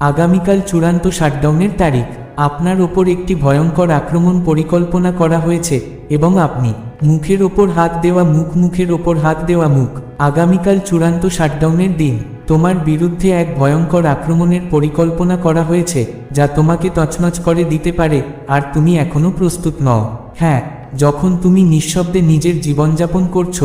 আগামীকাল চূড়ান্ত শাটডাউনের তারিখ। আপনার ওপর একটি ভয়ঙ্কর আক্রমণ পরিকল্পনা করা হয়েছে এবং আপনি মুখের ওপর হাত দেওয়া মুখ, মুখের ওপর হাত দেওয়া মুখ। আগামীকাল চূড়ান্ত শাটডাউনের দিন তোমার বিরুদ্ধে এক ভয়ঙ্কর আক্রমণের পরিকল্পনা করা হয়েছে যা তোমাকে তছনছ করে দিতে পারে আর তুমি এখনও প্রস্তুত নও। হ্যাঁ যখন তুমি নিঃশব্দে নিজের জীবনযাপন করছ,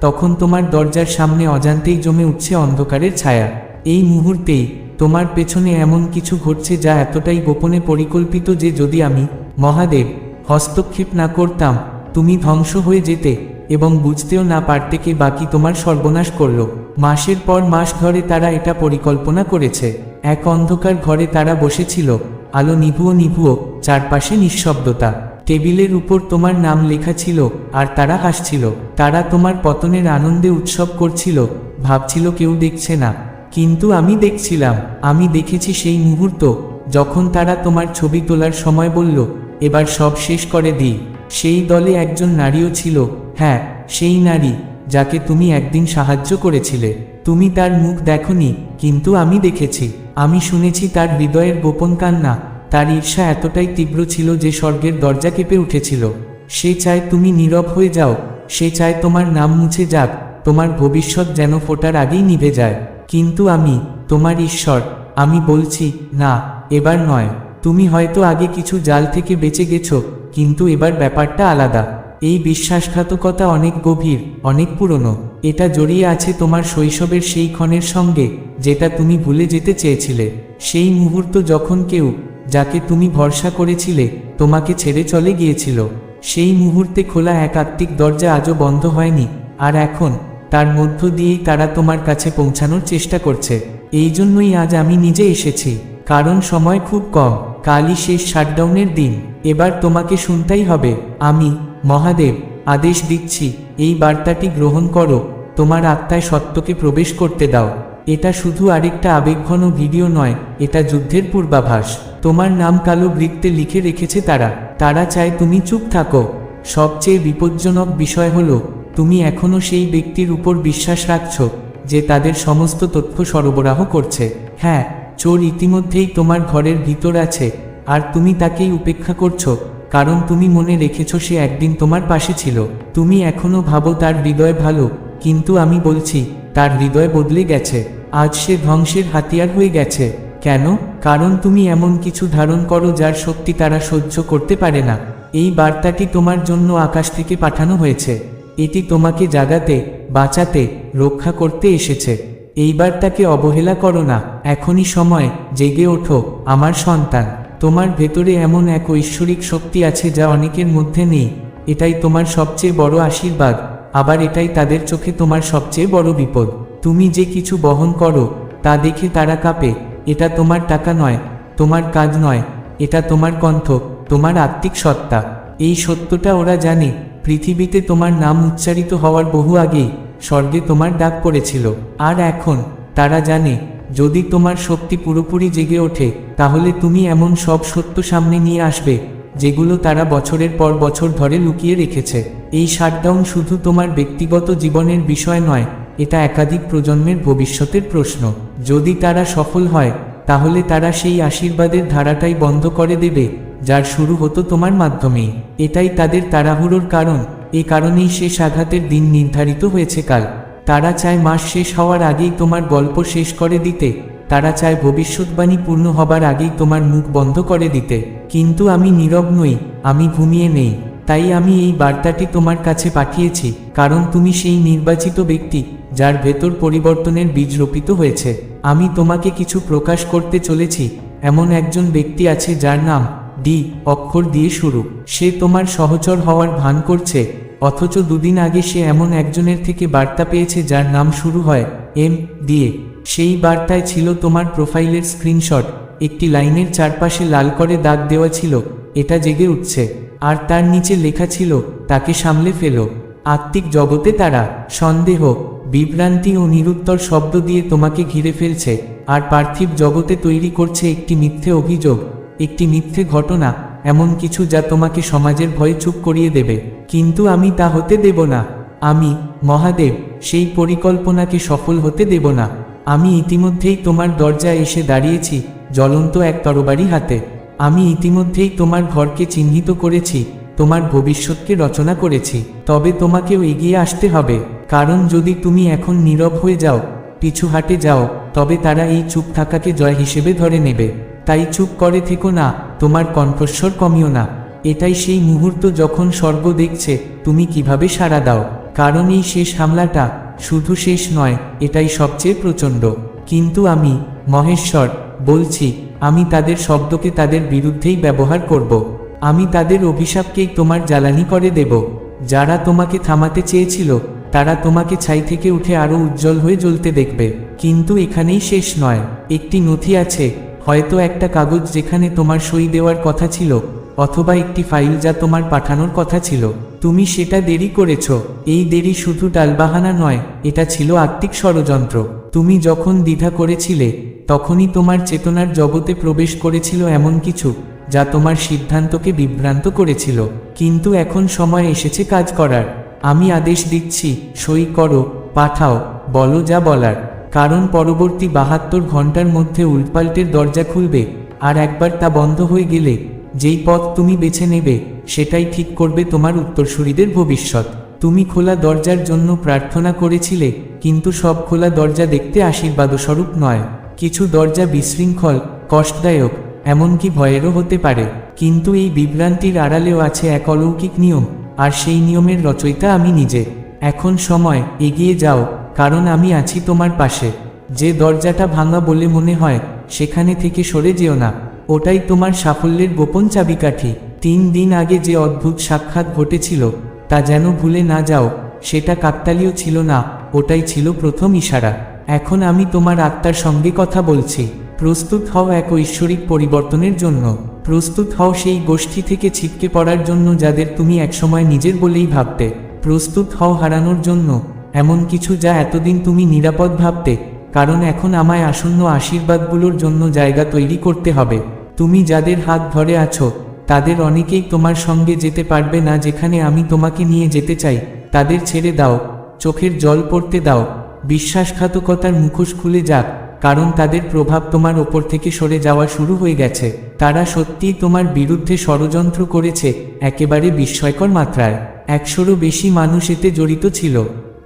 তখন তোমার দরজার সামনে অজান্তেই জমে উঠছে অন্ধকারের ছায়া। এই মুহূর্তেই তোমার পেছনে এমন কিছু ঘটছে যা এতটাই গোপনে পরিকল্পিত যে যদি আমি, মহাদেব, হস্তক্ষেপ না করতাম, তুমি ধ্বংস হয়ে যেতে এবং বুঝতেও না পারতে কে বাকি তোমার সর্বনাশ করল। মাসের পর মাস ধরে তারা এটা পরিকল্পনা করেছে। এক অন্ধকার ঘরে তারা বসেছিল। আলো নিভুও নিভুও, চারপাশে নিঃশব্দতা। টেবিলের উপর তোমার নাম লেখা ছিল আর তারা হাসছিল। তারা তোমার পতনের আনন্দে উৎসব করছিল। ভাবছিল কেউ দেখছে না। কিন্তু আমি দেখছিলাম, আমি দেখেছি সেই মুহূর্ত, যখন তারা তোমার ছবি তোলার সময় বলল, এবার সব শেষ করে দিই। সেই দলে একজন নারীও ছিল হ্যাঁ সেই নারী, যাকে তুমি একদিন সাহায্য করেছিলে। তুমি তার মুখ দেখনি, কিন্তু আমি দেখেছি। আমি শুনেছি তার হৃদয়ের গোপন কান্না, তার ঈর্ষা এতটাই তীব্র ছিল যে স্বর্গের দরজা কেঁপে উঠেছিল। সে চায় তুমি নীরব হয়ে যাও, সে চায় তোমার নাম মুছে যাক, তোমার ভবিষ্যৎ যেন ফোটার আগেই নিভে যায়। কিন্তু আমি, তোমার ঈশ্বর, আমি বলছি, না, এবার নয়। তুমি হয়তো আগে কিছু জাল থেকে বেঁচে গেছো, কিন্তু এবার ব্যাপারটা আলাদা। এই বিশ্বাসঘাতকতা অনেক গভীর, অনেক পুরনো। এটা জড়িয়ে আছে তোমার শৈশবের সেই ক্ষণের সঙ্গে, যেটা তুমি ভুলে যেতে চেয়েছিলে। সেই মুহূর্ত যখন কেউ, যাকে তুমি ভরসা করেছিলে, তোমাকে ছেড়ে চলে গিয়েছিল। সেই মুহূর্তে খোলা এক আত্মিক দরজা আজও বন্ধ হয়নি, আর এখন তার মধ্য দিয়েই তারা তোমার কাছে পৌঁছানোর চেষ্টা করছে। এই জন্যই আজ আমি নিজে এসেছি, কারণ সময় খুব কম। কালই শেষ শাটডাউনের দিন, এবার তোমাকে শুনতেই হবে। আমি, মহাদেব, আদেশ দিচ্ছি, এই বার্তাটি গ্রহণ করো। তোমার আত্মায় সত্যকে প্রবেশ করতে দাও। এটা শুধু আরেকটা আবেগঘন ভিডিও নয়, এটা যুদ্ধের পূর্বাভাস। তোমার নাম কালো বৃত্তে লিখে রেখেছে তারা। তারা চায় তুমি চুপ থাকো। সবচেয়ে বিপজ্জনক বিষয় হলো তুমি এখনও সেই ব্যক্তির উপর বিশ্বাস রাখছ, যে তাদের সমস্ত তথ্য সরবরাহ করছে। হ্যাঁ চোর ইতিমধ্যেই তোমার ঘরের ভিতর আছে, আর তুমি তাকেই উপেক্ষা করছ, কারণ তুমি মনে রেখেছ সে একদিন তোমার পাশে ছিল। তুমি এখনও ভাবো তার হৃদয় ভালো, কিন্তু আমি বলছি, তার হৃদয় বদলে গেছে। আজ সে ধ্বংসের হাতিয়ার হয়ে গেছে। কেন? কারণ তুমি এমন কিছু ধারণ করো যার শক্তি তারা সহ্য করতে পারে না। এই বার্তাটি তোমার জন্য আকাশ থেকে পাঠানো হয়েছে। এটি তোমাকে জাগাতে, বাঁচাতে, রক্ষা করতে এসেছে। এইবার তাকে অবহেলা করো না, এখনই সময়, জেগে ওঠো, আমার সন্তান। তোমার ভেতরে এমন এক ঐশ্বরিক শক্তি আছে যা অনেকের মধ্যে নেই। এটাই তোমার সবচেয়ে বড় আশীর্বাদ, আবার এটাই তাদের চোখে তোমার সবচেয়ে বড় বিপদ। তুমি যে কিছু বহন করো, তা দেখে তারা কাঁপে, এটা তোমার টাকা নয়, তোমার কাজ নয়, এটা তোমার কণ্ঠ, তোমার আত্মিক সত্তা। এই সত্যটা ওরা জানে পৃথিবীতে তোমার নাম উচ্চারিত হওয়ার বহু আগেই স্বর্গে তোমার ডাক পড়েছিল। আর এখন, তারা জানে, যদি তোমার শক্তি পুরোপুরি জেগে ওঠে, তাহলে তুমি এমন সব সত্য সামনে নিয়ে আসবে, যেগুলো তারা বছরের পর বছর ধরে লুকিয়ে রেখেছে। এই শাটডাউন শুধু তোমার ব্যক্তিগত জীবনের বিষয় নয়, এটা একাধিক প্রজন্মের ভবিষ্যতের প্রশ্ন। যদি তারা সফল হয়, তাহলে তারা সেই আশীর্বাদের ধারাটাই বন্ধ করে দেবে যার শুরু হতো তোমার মাধ্যমেই। এটাই তাদের তাড়াহুড়োর কারণ। এ কারণেই শেষ আঘাতের দিন নির্ধারিত হয়েছে কাল। তারা চায় মাস শেষ হওয়ার আগেই তোমার গল্প শেষ করে দিতে। তারা চায় ভবিষ্যৎবাণী পূর্ণ হবার আগেই তোমার মুখ বন্ধ করে দিতে। কিন্তু আমি নীরব নই, আমি ঘুমিয়ে নেই। তাই আমি এই বার্তাটি তোমার কাছে পাঠিয়েছি, কারণ তুমি সেই নির্বাচিত ব্যক্তি, যার ভেতর পরিবর্তনের বীজ রোপিত হয়েছে। আমি তোমাকে কিছু প্রকাশ করতে চলেছি, এমন একজন ব্যক্তি আছে যার নাম ডি অক্ষর দিয়ে শুরু। সে তোমার সহচর হওয়ার ভান করছে, অথচ দুদিন আগে সে এমন একজনের থেকে বার্তা পেয়েছে যার নাম শুরু হয়, এম দিয়ে সেই বার্তায় ছিল তোমার প্রোফাইলের স্ক্রিনশট, একটি লাইনের চারপাশে লাল করে দাগ দেওয়া ছিল, এটা জেগে উঠছে। আর তার নিচে লেখা ছিল, তাকে সামলে ফেলো। আত্মিক জগতে তারা, সন্দেহ, বিভ্রান্তি ও নিরুত্তর শব্দ দিয়ে তোমাকে ঘিরে ফেলছে। আর পার্থিব জগতে তৈরি করছে একটি মিথ্যে অভিযোগ। একটি মিথ্যে ঘটনা, এমন কিছু যা তোমাকে সমাজের ভয়ে চুপ করিয়ে দেবে। কিন্তু আমি তা হতে দেব না। আমি, মহাদেব, সেই পরিকল্পনাকে সফল হতে দেব না। আমি ইতিমধ্যেই তোমার দরজায় এসে দাঁড়িয়েছি, জ্বলন্ত এক তরবারি হাতে। আমি ইতিমধ্যেই তোমার ঘরকে চিহ্নিত করেছি, তোমার ভবিষ্যৎকে রচনা করেছি। তবে তোমাকেও এগিয়ে আসতে হবে। কারণ যদি তুমি এখন নীরব হয়ে যাও, পিছু হাটে যাও, তবে তারা এই চুপ থাকাকে জয় হিসেবে ধরে নেবে। তাই চুপ করে থেকো না, তোমার কণ্ঠস্বর কমিও না। এটাই সেই মুহূর্ত যখন স্বর্গ দেখছে, তুমি কীভাবে সাড়া দাও? কারণ এই শেষ হামলাটা শুধু শেষ নয়, এটাই সবচেয়ে প্রচণ্ড। কিন্তু আমি, মহেশ্বর, বলছি, আমি তাদের শব্দকে তাদের বিরুদ্ধেই ব্যবহার করব। আমি তাদের অভিশাপকেই তোমার জ্বালানি করে দেব। যারা তোমাকে থামাতে চেয়েছিল, তারা তোমাকে ছাই থেকে উঠে আরও উজ্জ্বল হয়ে জ্বলতে দেখবে। কিন্তু এখানেই শেষ নয়। একটি নথি আছে হয়তো একটা কাগজ যেখানে তোমার সই দেওয়ার কথা ছিল, অথবা একটি ফাইল যা তোমার পাঠানোর কথা ছিল। তুমি সেটা দেরি করেছ। এই দেরি শুধু টালবাহানা নয়, এটা ছিল আত্মিক ষড়যন্ত্র। তুমি যখন দ্বিধা করেছিলে, তখনই তোমার চেতনার জগতে প্রবেশ করেছিল এমন কিছু, যা তোমার সিদ্ধান্তকে বিভ্রান্ত করেছিল। কিন্তু এখন সময় এসেছে কাজ করার। আমি আদেশ দিচ্ছি, সই করো, পাঠাও, বলো যা বলার। কারণ পরবর্তী বাহাত্তর ঘণ্টার মধ্যে উল্পাল্টের দরজা খুলবে, আর একবার তা বন্ধ হয়ে গেলে, যেই পথ তুমি বেছে নেবে, সেটাই ঠিক করবে তোমার উত্তরসূরিদের ভবিষ্যৎ। তুমি খোলা দরজার জন্য প্রার্থনা করেছিলে, কিন্তু সব খোলা দরজা দেখতে আশীর্বাদস্বরূপ নয়। কিছু দরজা বিশৃঙ্খল, কষ্টদায়ক, এমনকি ভয়েরও হতে পারে। কিন্তু এই বিভ্রান্তির আড়ালেও আছে এক অলৌকিক নিয়ম, আর সেই নিয়মের রচয়িতা আমি নিজে। এখন সময়, এগিয়ে যাও। কারণ আমি আছি তোমার পাশে। যে দরজাটা ভাঙা বলে মনে হয়, সেখানে থেকে সরে যেও না। ওটাই তোমার সাফল্যের গোপন চাবিকাঠি। তিন দিন আগে যে অদ্ভুত সাক্ষাৎ ঘটেছিল, তা যেন ভুলে না যাও, সেটা কাকতালীয় ছিল না, ওটাই ছিল প্রথম ইশারা। এখন আমি তোমার আত্মার সঙ্গে কথা বলছি। প্রস্তুত হও এক ঐশ্বরিক পরিবর্তনের জন্য। প্রস্তুত হও সেই গোষ্ঠী থেকে ছিটকে পড়ার জন্য যাদের তুমি একসময় নিজের বলেই ভাবতে। প্রস্তুত হও হারানোর জন্য। এমন কিছু যা এতদিন তুমি নিরাপদ ভাবতে, কারণ এখন আমায় আসন্ন আশীর্বাদগুলোর জন্য জায়গা তৈরি করতে হবে। তুমি যাদের হাত ধরে আছো, তাদের অনেকেই তোমার সঙ্গে যেতে পারবে না যেখানে আমি তোমাকে নিয়ে যেতে চাই। তাদের ছেড়ে দাও, চোখের জল পড়তে দাও, বিশ্বাসঘাতকতার মুখোশ খুলে যাক, কারণ তাদের প্রভাব তোমার ওপর থেকে সরে যাওয়া শুরু হয়ে গেছে। তারা সত্যিই তোমার বিরুদ্ধে ষড়যন্ত্র করেছে, একেবারে বিস্ময়কর মাত্রায়। একশোরও বেশি মানুষ এতে জড়িত ছিল।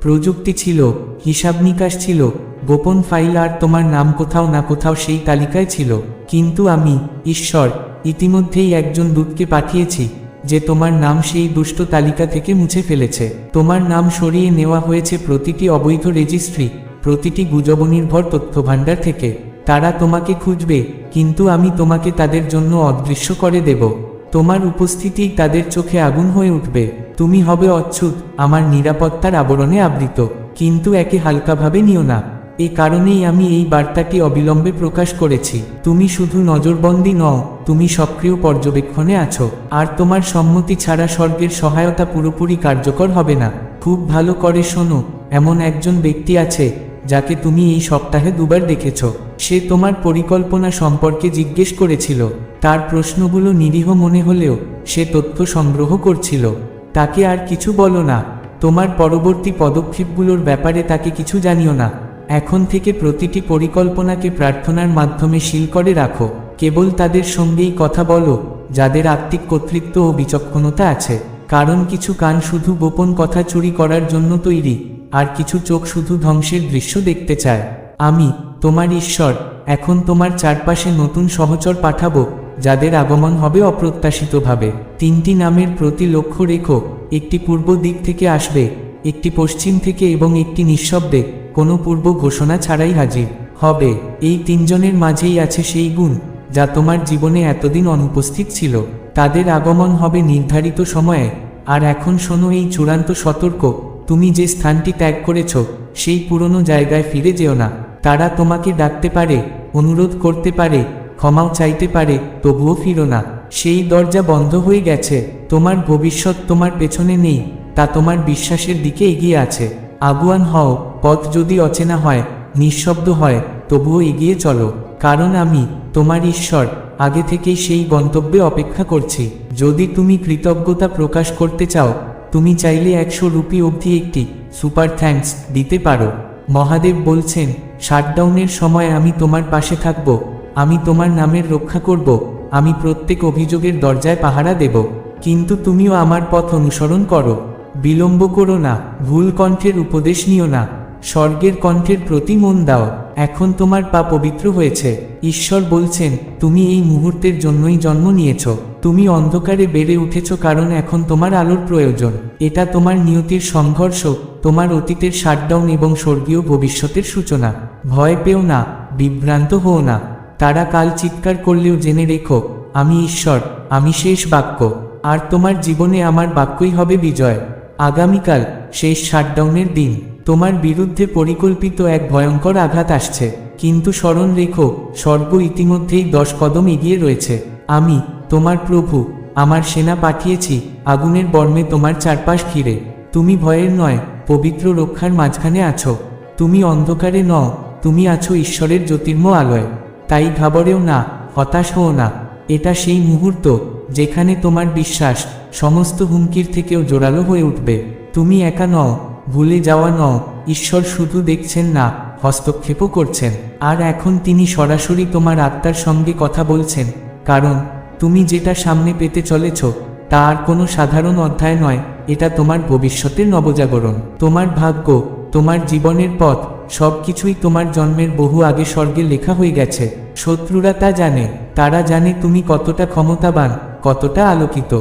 প্রযুক্তি ছিল, হিসাব নিকাশ ছিল, গোপন ফাইল আর তোমার নাম কোথাও না কোথাও সেই তালিকায় ছিল। কিন্তু আমি, ঈশ্বর, ইতিমধ্যেই একজন দূতকে পাঠিয়েছি, যে তোমার নাম সেই দুষ্ট তালিকা থেকে মুছে ফেলেছে। তোমার নাম সরিয়ে নেওয়া হয়েছে প্রতিটি অবৈধ রেজিস্ট্রি, প্রতিটি গুজবনির্ভর তথ্যভাণ্ডার থেকে। তারা তোমাকে খুঁজবে, কিন্তু আমি তোমাকে তাদের জন্য অদৃশ্য করে দেব। তোমার উপস্থিতি তাদের চোখে আগুন হয়ে উঠবে। তুমি হবে অচ্ছুত আমার নিরাপত্তার আবরণে আবৃত। কিন্তু একে হালকাভাবে নিও না। এ কারণেই আমি এই বার্তাটি অবিলম্বে প্রকাশ করেছি। তুমি শুধু নজরবন্দি নও, তুমি সক্রিয় পর্যবেক্ষণে আছো। আর তোমার সম্মতি ছাড়া স্বর্গের সহায়তা পুরোপুরি কার্যকর হবে না। খুব ভালো করে শোনো, এমন একজন ব্যক্তি আছে যাকে তুমি এই সপ্তাহে দুবার দেখেছ। সে তোমার পরিকল্পনা সম্পর্কে জিজ্ঞেস করেছিল। তার প্রশ্নগুলো নিরীহ মনে হলেও সে তথ্য সংগ্রহ করছিল। তাকে আর কিছু বলো না। তোমার পরবর্তী পদক্ষেপগুলোর ব্যাপারে তাকে কিছু জানিও না। এখন থেকে প্রতিটি পরিকল্পনাকে প্রার্থনার মাধ্যমে শিল করে রাখো। কেবল তাদের সঙ্গেই কথা বলো, যাদের আত্মিক কর্তৃত্ব ও বিচক্ষণতা আছে। কারণ কিছু কান শুধু গোপন কথা চুরি করার জন্য তৈরি। আর কিছু চোখ শুধু ধ্বংসের দৃশ্য দেখতে চায়। আমি, তোমার ঈশ্বর, এখন তোমার চারপাশে নতুন সহচর পাঠাবো, যাদের আগমন হবে অপ্রত্যাশিতভাবে। তিনটি নামের প্রতি লক্ষ্য রেখো, একটি পূর্ব দিক থেকে আসবে, একটি পশ্চিম থেকে এবং একটি নিঃশব্দে, কোনো পূর্ব ঘোষণা ছাড়াই হাজির। হবে, এই তিনজনের মাঝেই আছে সেই গুণ, যা তোমার জীবনে এতদিন অনুপস্থিত ছিল। তাদের আগমন হবে নির্ধারিত সময়ে। আর এখন শোনো এই চূড়ান্ত সতর্ক তুমি যে স্থানটি ত্যাগ করেছ, সেই পুরনো জায়গায় ফিরে যেও না। তারা তোমাকে ডাকতে পারে, অনুরোধ করতে পারে, ক্ষমাও চাইতে পারে, তবুও ফিরো না। সেই দরজা বন্ধ হয়ে গেছে। তোমার ভবিষ্যৎ তোমার পেছনে নেই, তা তোমার বিশ্বাসের দিকে এগিয়ে আছে। আগুয়ান হও, পথ যদি অচেনা হয়, নিঃশব্দ হয়, তবুও এগিয়ে চলো। কারণ আমি তোমার ঈশ্বর, আগে থেকেই সেই গন্তব্যে অপেক্ষা করছি। যদি তুমি কৃতজ্ঞতা প্রকাশ করতে চাও তুমি চাইলে একশো রুপি অবধি একটি সুপার থ্যাঙ্কস দিতে পারো। মহাদেব বলছেন, শাটডাউনের সময় আমি তোমার পাশে থাকব। আমি তোমার নামের রক্ষা করব। আমি প্রত্যেক অভিযোগের দরজায় পাহারা দেব। কিন্তু তুমিও আমার পথ অনুসরণ করো। বিলম্ব করো না। ভুল কণ্ঠের উপদেশ নিও না। স্বর্গের কণ্ঠের প্রতি মন দাও, এখন তোমার পা পবিত্র হয়েছে। ঈশ্বর বলছেন, তুমি এই মুহূর্তের জন্যই জন্ম নিয়েছ। তুমি অন্ধকারে বেড়ে উঠেছ কারণ এখন তোমার আলোর প্রয়োজন। এটা তোমার নিয়তির সংঘর্ষ, তোমার অতীতের শাটডাউন এবং স্বর্গীয় ভবিষ্যতের সূচনা। ভয় পেও না, বিভ্রান্ত হও না। তারা কাল চিৎকার করলেও জেনে রেখো, আমি ঈশ্বর, আমি শেষ বাক্য। আর তোমার জীবনে আমার বাক্যই হবে বিজয়। আগামীকাল শেষ শাটডাউনের দিন। তোমার বিরুদ্ধে পরিকল্পিত এক ভয়ঙ্কর আঘাত আসছে। কিন্তু স্মরণ রেখো, স্বর্গ ইতিমধ্যেই দশ কদম এগিয়ে রয়েছে। আমি, তোমার প্রভু, আমার সেনা পাঠিয়েছি, আগুনের বর্মে তোমার চারপাশ ঘিরে। তুমি ভয়ের নয়, পবিত্র রক্ষার মাঝখানে আছো। তুমি অন্ধকারে নও, তুমি আছো ঈশ্বরের জ্যোতির্ম আলয়। তাই ঘাবরেও না, হতাশ হও না। এটা সেই মুহূর্ত, যেখানে তোমার বিশ্বাস, সমস্ত হুমকির থেকেও জোরালো হয়ে উঠবে। তুমি একা নও, ভুলে যাওয়া নও, ঈশ্বর শুধু দেখছেন না, হস্তক্ষেপও করছেন। আর এখন তিনি সরাসরি তোমার আত্মার সঙ্গে কথা বলছেন, কারণ তুমি যেটা সামনে পেতে চলেছ, তা আর কোনো সাধারণ অধ্যায় নয়, এটা তোমার ভবিষ্যতের নবজাগরণ। তোমার ভাগ্য, তোমার জীবনের পথ সব কিছুই তোমার জন্মের বহু আগে স্বর্গে লেখা হয়ে গেছে। শত্রুরা তা জানে, তারা জানে তুমি কতটা ক্ষমতাবান, কতটা আলোকিত।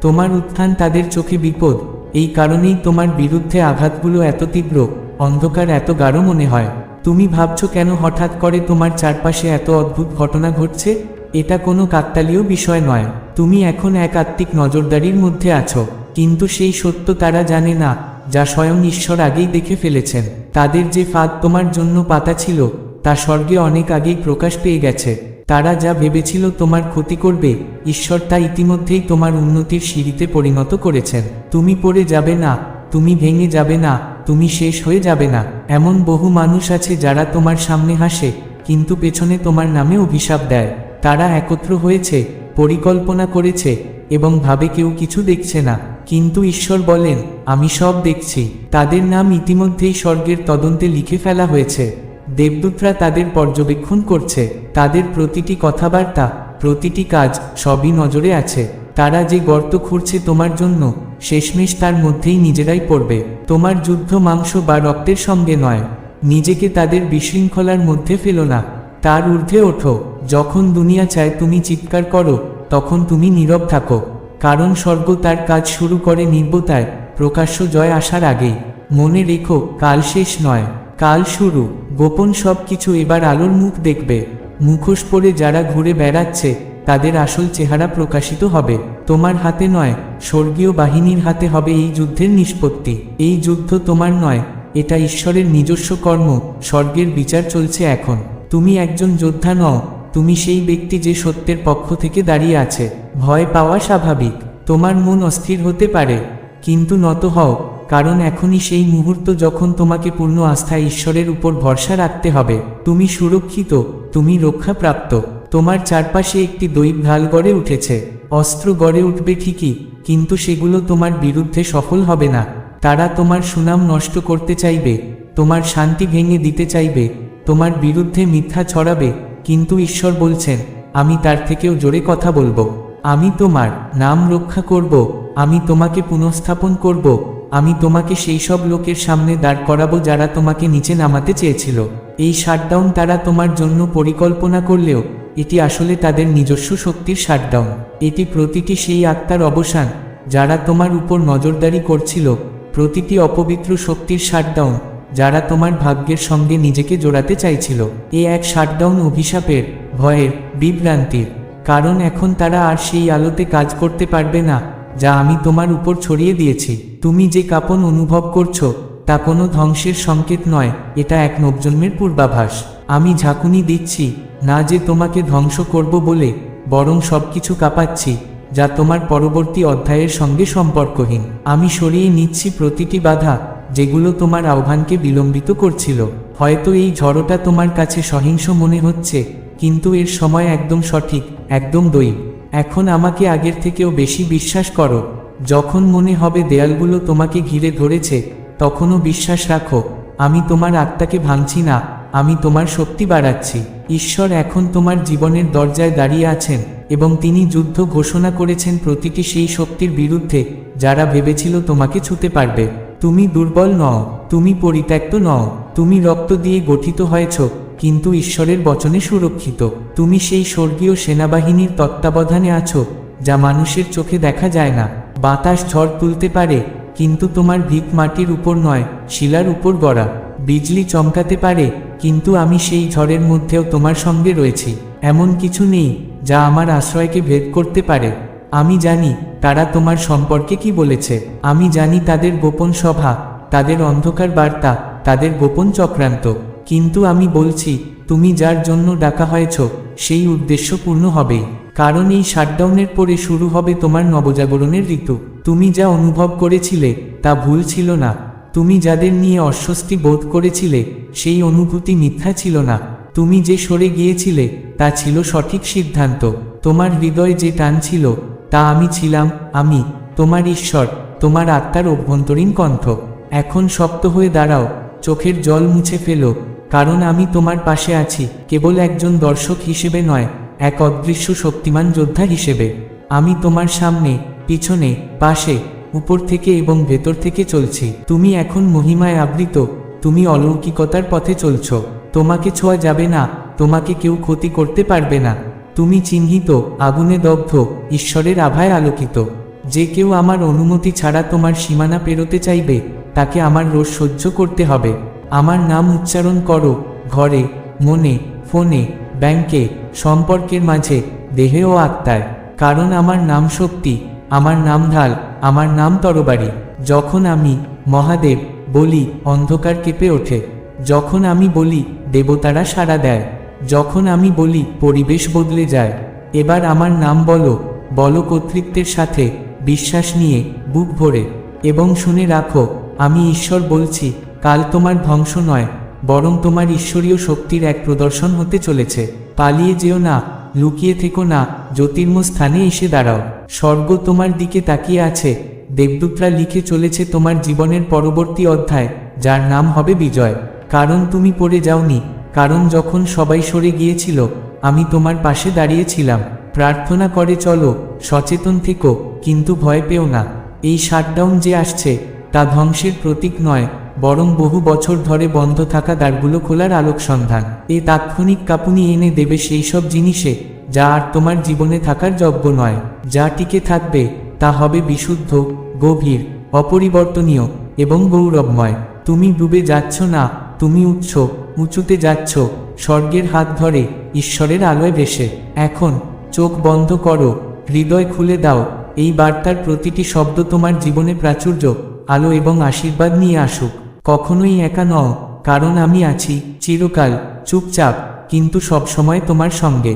তোমার উত্থান তাদের চোখে বিপদ এই কারণেই তোমার বিরুদ্ধে আঘাতগুলো এত তীব্র, অন্ধকার এত গাঢ় মনে হয়। তুমি ভাবছ কেন হঠাৎ করে তোমার চারপাশে এত অদ্ভুত ঘটনা ঘটছে? এটা কোনো কাকতালীয় বিষয় নয়। তুমি এখন এক আত্মিক নজরদারির মধ্যে আছো। কিন্তু সেই সত্য তারা জানে না, যা স্বয়ং ঈশ্বর আগেই দেখে ফেলেছেন। তাদের যে ফাঁদ তোমার জন্য পাতা ছিল, তা স্বর্গে অনেক আগেই প্রকাশ পেয়ে গেছে। তারা যা ভেবেছিল তোমার ক্ষতি করবে, ঈশ্বর তা ইতিমধ্যেই তোমার উন্নতির সিঁড়িতে পরিণত করেছেন। তুমি পড়ে যাবে না, তুমি ভেঙে যাবে না, তুমি শেষ হয়ে যাবে না। এমন বহু মানুষ আছে যারা তোমার সামনে হাসে, কিন্তু পেছনে তোমার নামে অভিশাপ দেয়। তারা একত্র হয়েছে, পরিকল্পনা করেছে, এবং ভাবে কেউ কিছু দেখছে না। কিন্তু ঈশ্বর বলেন, আমি সব দেখছি। তাদের নাম ইতিমধ্যেই স্বর্গের তদন্তে লিখে ফেলা হয়েছে। দেবদূতরা তাদের পর্যবেক্ষণ করছে। তাদের প্রতিটি কথাবার্তা, প্রতিটি কাজ সবই নজরে আছে। তারা যে গর্ত খুঁড়ছে তোমার জন্য, শেষমেশ তার মধ্যেই নিজেরাই পড়বে। তোমার যুদ্ধ মাংস বা রক্তের সঙ্গে নয়। নিজেকে তাদের বিশৃঙ্খলার মধ্যে ফেলো না। তার ঊর্ধ্বে ওঠো। যখন দুনিয়া চায় তুমি চিৎকার করো, তখন তুমি নীরব থাকো। কারণ স্বর্গ তার কাজ শুরু করে নির্বতায়, প্রকাশ্য জয় আসার আগেই। মনে রেখো, কাল শেষ নয়, কাল শুরু। গোপন সব কিছু এবার আলোর মুখ দেখবে। মুখোশ পরে যারা ঘুরে বেড়াচ্ছে, তাদের আসল চেহারা প্রকাশিত হবে। তোমার হাতে নয়, স্বর্গীয় বাহিনীর হাতে হবে এই যুদ্ধের নিষ্পত্তি। এই যুদ্ধ তোমার নয়, এটা ঈশ্বরের নিজস্ব কর্ম, স্বর্গের বিচার চলছে এখন। তুমি একজন যোদ্ধা নও, তুমি সেই ব্যক্তি যে সত্যের পক্ষ থেকে দাঁড়িয়ে আছে। ভয় পাওয়া স্বাভাবিক, তোমার মন অস্থির হতে পারে, কিন্তু নত হও কারণ এখনই সেই মুহূর্ত যখন তোমাকে পূর্ণ আস্থায় ঈশ্বরের উপর ভরসা রাখতে হবে। তুমি সুরক্ষিত, তুমি রক্ষাপ্রাপ্ত। তোমার চারপাশে একটি দৈব ঢাল গড়ে উঠেছে। অস্ত্র গড়ে উঠবে ঠিকই, কিন্তু সেগুলো তোমার বিরুদ্ধে সফল হবে না। তারা তোমার সুনাম নষ্ট করতে চাইবে, তোমার শান্তি ভেঙে দিতে চাইবে, তোমার বিরুদ্ধে মিথ্যা ছড়াবে। কিন্তু ঈশ্বর বলছেন, আমি তার থেকেও জোরে কথা বলব। আমি তোমার নাম রক্ষা করব। আমি তোমাকে পুনঃস্থাপন করব। আমি তোমাকে সেই সব লোকের সামনে দাঁড় করাবো যারা তোমাকে নিচে নামাতে চেয়েছিল। এই শাটডাউন তারা তোমার জন্য পরিকল্পনা করলেও, এটি আসলে তাদের নিজস্ব শক্তির শাটডাউন। এটি প্রতিটি সেই আত্মার অবসান, যারা তোমার উপর নজরদারি করছিল। প্রতিটি অপবিত্র শক্তির শাটডাউন, যারা তোমার ভাগ্যের সঙ্গে নিজেকে জোড়াতে চাইছিল। এ এক শাটডাউন অভিশাপের, ভয়ের, বিভ্রান্তির। কারণ এখন তারা আর সেই আলোতে কাজ করতে পারবে না। যা আমি তোমার উপর ছড়িয়ে দিয়েছি। তুমি যে কাপন অনুভব করছ, তা কোনো ধ্বংসের সংকেত নয়, এটা এক নবজন্মের পূর্বাভাস। আমি ঝাঁকুনি দিচ্ছি, না যে তোমাকে ধ্বংস করব বলে, বরং সবকিছু কাঁপাচ্ছি, যা তোমার পরবর্তী অধ্যায়ের সঙ্গে সম্পর্কহীন। আমি সরিয়ে নিচ্ছি প্রতিটি বাধা, যেগুলো তোমার আহ্বানকে বিলম্বিত করছিল। হয়তো এই ঝড়টা তোমার কাছে সহিংস মনে হচ্ছে, কিন্তু এর সময় একদম সঠিক, একদম দৈব। এখন আমাকে আগের থেকেও বেশি বিশ্বাস করো। যখন মনে হবে দেয়ালগুলো তোমাকে ঘিরে ধরেছে, তখনও বিশ্বাস রাখো, আমি তোমার আত্মাকে ভাঙছি না, আমি তোমার শক্তি বাড়াচ্ছি। ঈশ্বর এখন তোমার জীবনের দরজায় দাঁড়িয়ে আছেন, এবং তিনি যুদ্ধ ঘোষণা করেছেন প্রতিটি সেই শক্তির বিরুদ্ধে, যারা ভেবেছিল তোমাকে ছুতে পারবে। তুমি দুর্বল নও, তুমি পরিত্যক্ত নও, তুমি রক্ত দিয়ে গঠিত হয়েছ কিন্তু ঈশ্বরের বচনে সুরক্ষিত। তুমি সেই স্বর্গীয় সেনাবাহিনীর তত্ত্বাবধানে আছো, যা মানুষের চোখে দেখা যায় না। বাতাস ঝড় তুলতে পারে, কিন্তু তোমার ভিত মাটির উপর নয়, শিলার উপর গড়া। বিজলি চমকাতে পারে, কিন্তু আমি সেই ঝড়ের মধ্যেও তোমার সঙ্গে রয়েছি। এমন কিছু নেই, যা আমার আশ্রয়কে ভেদ করতে পারে। আমি জানি, তারা তোমার সম্পর্কে কি বলেছে। আমি জানি তাদের গোপন সভা, তাদের অন্ধকার বার্তা, তাদের গোপন চক্রান্ত। কিন্তু আমি বলছি, তুমি যার জন্য ডাকা হয়েছ, সেই উদ্দেশ্য পূর্ণ হবেই কারণ এই শাটডাউনের পরে শুরু হবে তোমার নবজাগরণের ঋতু। তুমি যা অনুভব করেছিলে, তা ভুল ছিল না। তুমি যাদের নিয়ে অস্বস্তি বোধ করেছিলে, সেই অনুভূতি মিথ্যা ছিল না। তুমি যে সরে গিয়েছিলে, তা ছিল সঠিক সিদ্ধান্ত। তোমার হৃদয় যে টান ছিল, তা আমি ছিলাম, আমি, তোমার ঈশ্বর, তোমার আত্মার অভ্যন্তরীণ কণ্ঠ। এখন শক্ত হয়ে দাঁড়াও, চোখের জল মুছে ফেলো। কারণ আমি তোমার পাশে আছি, কেবল একজন দর্শক হিসেবে নয়, এক অদৃশ্য শক্তিমান যোদ্ধা হিসেবে। আমি তোমার সামনে, পিছনে, পাশে, উপর থেকে এবং ভেতর থেকে চলছি। তুমি এখন মহিমায় আবৃত, তুমি অলৌকিকতার পথে চলছ। তোমাকে ছোঁয়া যাবে না, তোমাকে কেউ ক্ষতি করতে পারবে না। তুমি চিহ্নিত, আগুনে দগ্ধ, ঈশ্বরের আভায় আলোকিত। যে কেউ আমার অনুমতি ছাড়া তোমার সীমানা পেরোতে চাইবে, তাকে আমার রোজ সহ্য করতে হবে। আমার নাম উচ্চারণ করো, ঘরে, মনে, ফোনে, ব্যাংকে, সম্পর্কের মাঝে, দেহে ও আত্মায়। কারণ আমার নাম শক্তি, আমার নাম ঢাল, আমার নাম তরবারি। যখন আমি মহাদেব, বলি, অন্ধকার কেঁপে ওঠে। যখন আমি বলি, দেবতারা সাড়া দেয়। যখন আমি বলি, পরিবেশ বদলে যায়। এবার আমার নাম বলো বলো কর্তৃত্বের সাথে, বিশ্বাস নিয়ে, বুক ভরে। এবং শুনে রাখো, আমি ঈশ্বর বলছি কাল তোমার ধ্বংস নয়, বরং তোমার ঈশ্বরীয় শক্তির এক প্রদর্শন হতে চলেছে। পালিয়ে যেও না, লুকিয়ে থেকো না জ্যোতির্ম স্থানে এসে দাঁড়াও। স্বর্গ তোমার দিকে তাকিয়ে আছে, দেবদূতরা লিখে চলেছে তোমার জীবনের পরবর্তী অধ্যায়, যার নাম হবে বিজয়। কারণ তুমি পড়ে যাওনি, কারণ যখন সবাই সরে গিয়েছিল, আমি তোমার পাশে দাঁড়িয়েছিলাম। প্রার্থনা করে চলো, সচেতন থেকো, কিন্তু ভয় পেও না। এই শাটডাউন যে আসছে, তা ধ্বংসের প্রতীক নয় বরং বহু বছর ধরে বন্ধ থাকা দ্বারগুলো খোলার আলোক সন্ধান এ তাৎক্ষণিক কাঁপুনি এনে দেবে সেই সব জিনিসে, যা আর তোমার জীবনে থাকার যোগ্য নয়। যা টিকে থাকবে, তা হবে বিশুদ্ধ, গভীর, অপরিবর্তনীয় এবং গৌরবময়। তুমি ডুবে যাচ্ছ না, তুমি উঠছ উঁচুতে যাচ্ছ, স্বর্গের হাত ধরে, ঈশ্বরের আলোয় ভেসে। এখন, চোখ বন্ধ করো, হৃদয় খুলে দাও, এই বার্তার প্রতিটি শব্দ তোমার জীবনে প্রাচুর্য, আলো এবং আশীর্বাদ নিয়ে আসুক। কখনোই একা নও কারণ আমি আছি চিরকাল চুপচাপ কিন্তু সবসময় তোমার সঙ্গে।